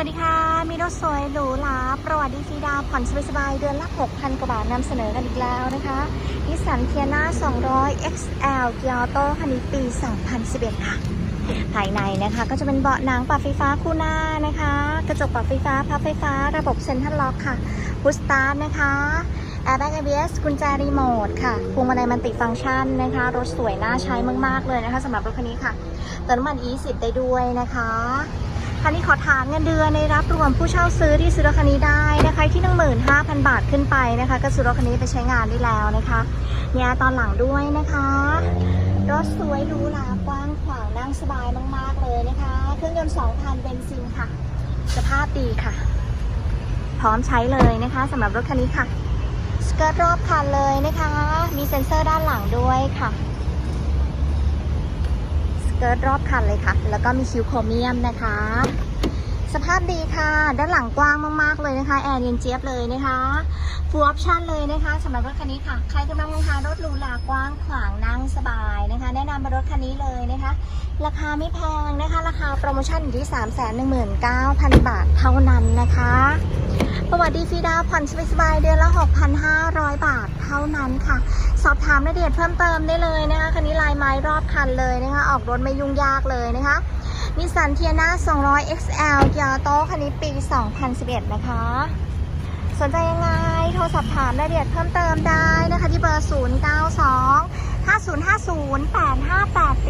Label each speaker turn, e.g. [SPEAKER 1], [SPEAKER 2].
[SPEAKER 1] วัสดีค่ะ มีรถสวยหรูหราประวัติดีฟรีดาวผ่อนสบายๆเดือนละ 6,000 กว่าบาทนำเสนอกันอีกแล้วนะคะนิสสันเทียนา200 XL เกียร์โตคันนี้ปี 2011 ค่ะ ภายในนะคะก็จะเป็นเบาะหนังปรับไฟฟ้าคู่หน้านะคะ กระจกปรับไฟฟ้าพับไฟฟ้า ระบบเซ็นทรัลล็อกค่ะพุชสตาร์ทนะคะแอร์แบ็ก ABS กุญแจรีโมทค่ะพวงมาลัยมันติฟังก์ชันนะคะ รถสวยน่าใช้มากๆเลยนะคะสำหรับรถคันนี้ค่ะเติมน้ำมัน E10 ได้ด้วยนะคะ คันนี้ขอถามเงินเดือนในรับรวมผู้เช่าซื้อที่ซื้อรถคันนี้ได้นะคะที่15,000บาทขึ้นไปนะคะ ก็ซื้อรถคันนี้ไปใช้งานได้แล้วนะคะเนี่ยตอนหลังด้วยนะคะรถสวยหรูหรากว้างขวางนั่งสบายมากๆเลยนะคะ เครื่องยนต์2,000เบนซินค่ะ สภาพดีค่ะ พร้อมใช้เลยนะคะสำหรับรถคันนี้ค่ะสเกิร์ตรอบคันเลยนะคะ มีเซ็นเซอร์ด้านหลังด้วยค่ะ เกิร์ตรอบคันเลยค่ะ แล้วก็มีคิวโครเมียมนะคะ สภาพดีค่ะ ด้านหลังกว้างมากๆเลยนะคะ แอร์เย็นเจี๊ยบเลยนะคะฟูลออปชั่นเลยนะคะสำหรับรถคันนี้ค่ะ ใครกำลังมองหารถหรูหรากว้างขวางนั่งสบายนะคะ แนะนำมารถคันนี้เลยนะคะ ราคาไม่แพงนะคะ ราคาโปรโมชั่นอยู่ที่ 319,000 บาทเท่านั้นนะคะ ประวัติดีฟรีดาวผ่อนสบายๆเดือนละ 6,500 บาทเท่านั้นค่ะ สอบถามรายละเอียดเพิ่มเติมได้เลยนะคะคันนี้ายไม้รอบคันเลยนะคะ ออกรถไม่ยุ่งยากเลยนะคะนิสสันเทียนา200 XL เกียร์โต้คันนี้ปี 2011 นะคะ สนใจยังไง โทรสอบถามรายละเอียดเพิ่มเติมได้นะคะ ที่เบอร์ 092 5050 858